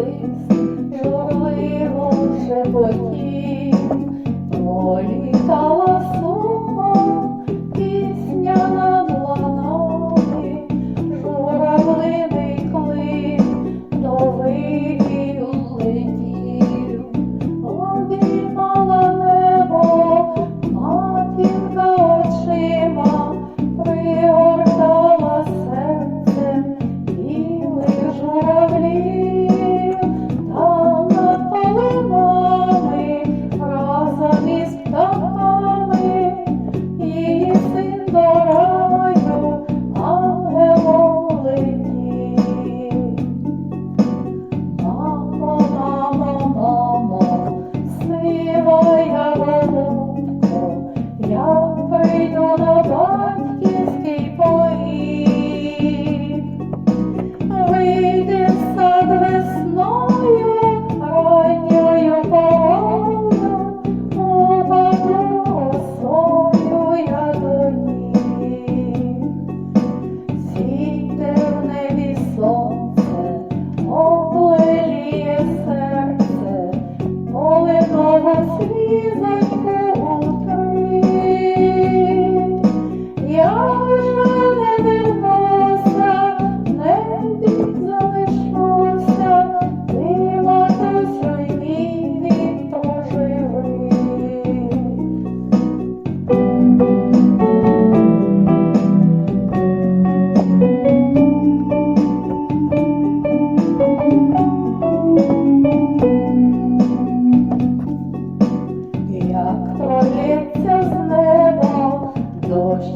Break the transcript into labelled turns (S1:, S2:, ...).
S1: place Як пролється з неба дощ